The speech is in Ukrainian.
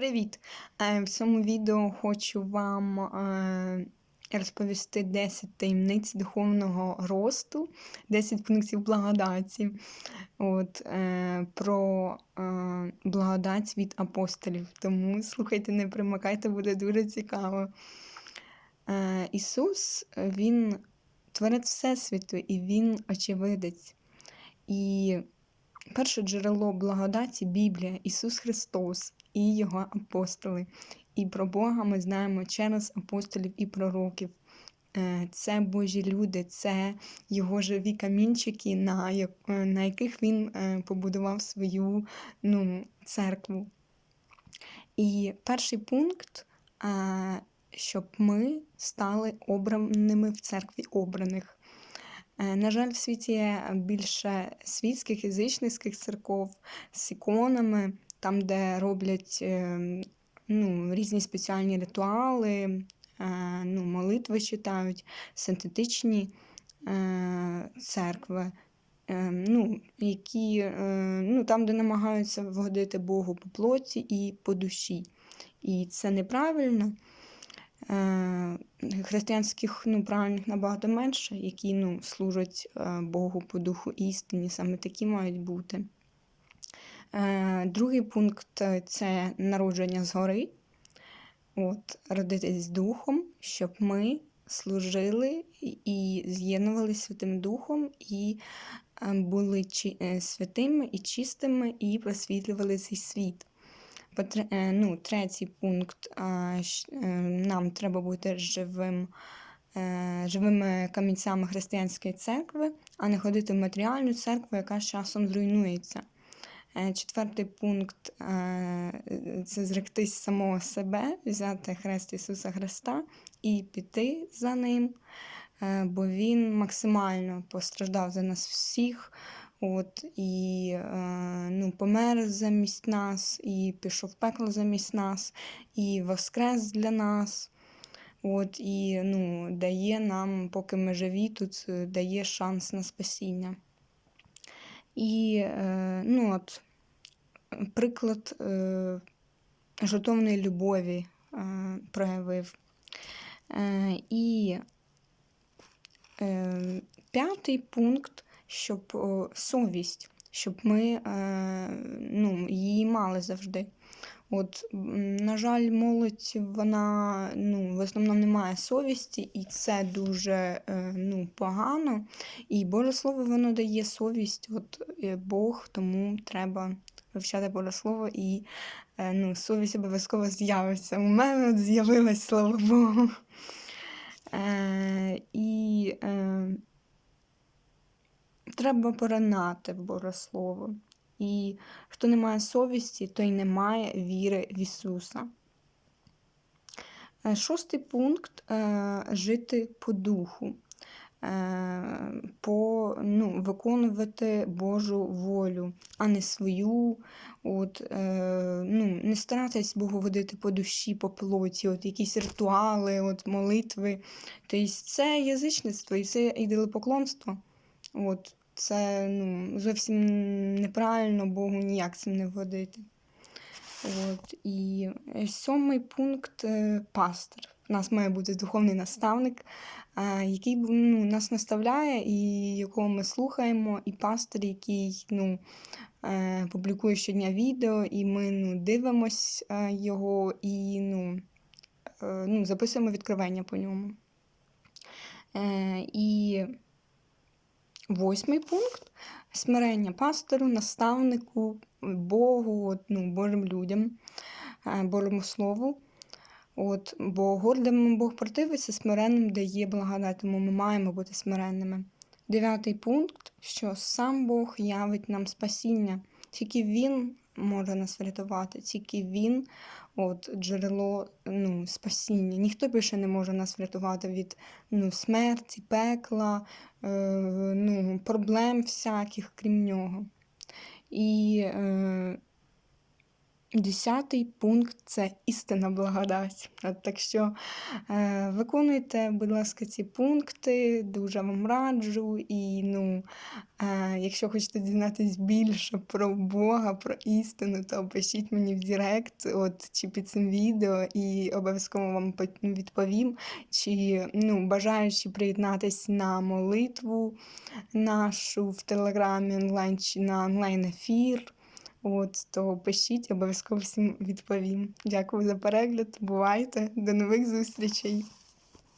Привіт! Е, В цьому відео хочу вам е, розповісти 10 таємниць духовного росту, 10 пунктів благодаті. От, е, Про благодать від апостолів. Тому слухайте, не примикайте, буде дуже цікаво. Ісус, Він творець Всесвіту і Він очевидець. І перше джерело благодаті Біблія, Ісус Христос і Його апостоли. І про Бога ми знаємо через апостолів і пророків. Е, Це Божі люди, це його живі камінчики, на е, яких він е, побудував свою ну, церкву. І перший пункт, щоб ми стали обраними в церкві обраних. На жаль, в світі є більше світських язичницьких церков з іконами, там, де роблять е, ну, різні спеціальні ритуали, е, ну, молитви читають, синтетичні е, церкви, е, ну, які, е, ну, там, де намагаються вгодити Богу по плоті і по душі. І це неправильно. Християнських ну, правильних набагато менше, які ну, служать Богу по духу істині, саме такі мають бути. Е, Другий пункт е, це народження згори. От, родитись духом, щоб ми служили і з'єднувалися Святим Духом, і е, були святими і чистими, і просвітлювали цей світ. Ну, третій пункт. Нам треба бути живим, живими камінцями християнської церкви, а не ходити в матеріальну церкву, яка з часом зруйнується. Е, Четвертий пункт е, це зректись самого себе, взяти хрест Ісуса Христа і піти за ним, е, бо Він максимально постраждав за нас всіх. От, і ну, помер замість нас, і пішов в пекло замість нас, і воскрес для нас. От, і ну, дає нам, поки ми живі, тут дає шанс на спасіння. І е, ну, от, приклад е, жертовної любові проявив. І п'ятий пункт, щоб совість, щоб ми ну, її мали завжди. От, на жаль, молодь вона ну, в основному не має совісті, і це дуже е, ну, погано. І Боже Слово воно дає совість, от е, Бог, тому треба вивчати Боже Слово, і е, ну, совість обов'язково з'явиться. У мене з'явилась, слава Богу. Е, і е, треба поринати в Боже Слово. І хто не має совісті, той не має віри в Ісуса. Е, Шостий пункт е, жити по духу, е, по, ну, виконувати Божу волю, а не свою. От, ну, не старатись Богу водити по душі, по плоті, от якісь ритуали, от молитви. Тобто це язичництво і це ідолопоклонство. От, це ну, зовсім неправильно Богу ніяк цим не вгодити. От, і сьомий пункт е, пастир. У нас має бути духовний наставник, е, який ну, нас наставляє, і якого ми слухаємо, і пастир, який ну, е, публікує щодня відео, і ми ну, дивимось його і ну, ну, записуємо відкривання по ньому. І восьмий пункт смирення пастору, наставнику, Богу, ну, Божим людям, е, Божому Слову. От, бо гордим Бог противиться, смиренним дає благодать, тому ми маємо бути смиренними. Дев'ятий пункт, що сам Бог явить нам спасіння. Тільки Він може нас врятувати, тільки Він от, джерело ну, спасіння. Ніхто більше не може нас врятувати від ну, смерті, пекла, е, ну, проблем всяких, крім нього. І е, Десятий пункт це істинна благодать. От, так що е, виконуйте, будь ласка, ці пункти, дуже вам раджу. І ну, е, якщо хочете дізнатись більше про Бога, про істину, то пишіть мені в Директ от, чи під цим відео, і обов'язково вам по- відповім, чи ну, бажаючи приєднатись на молитву нашу в Телеграмі онлайн чи на онлайн-ефір. От, то пишіть, обов'язково всім відповім. Дякую за перегляд. Бувайте, до нових зустрічей!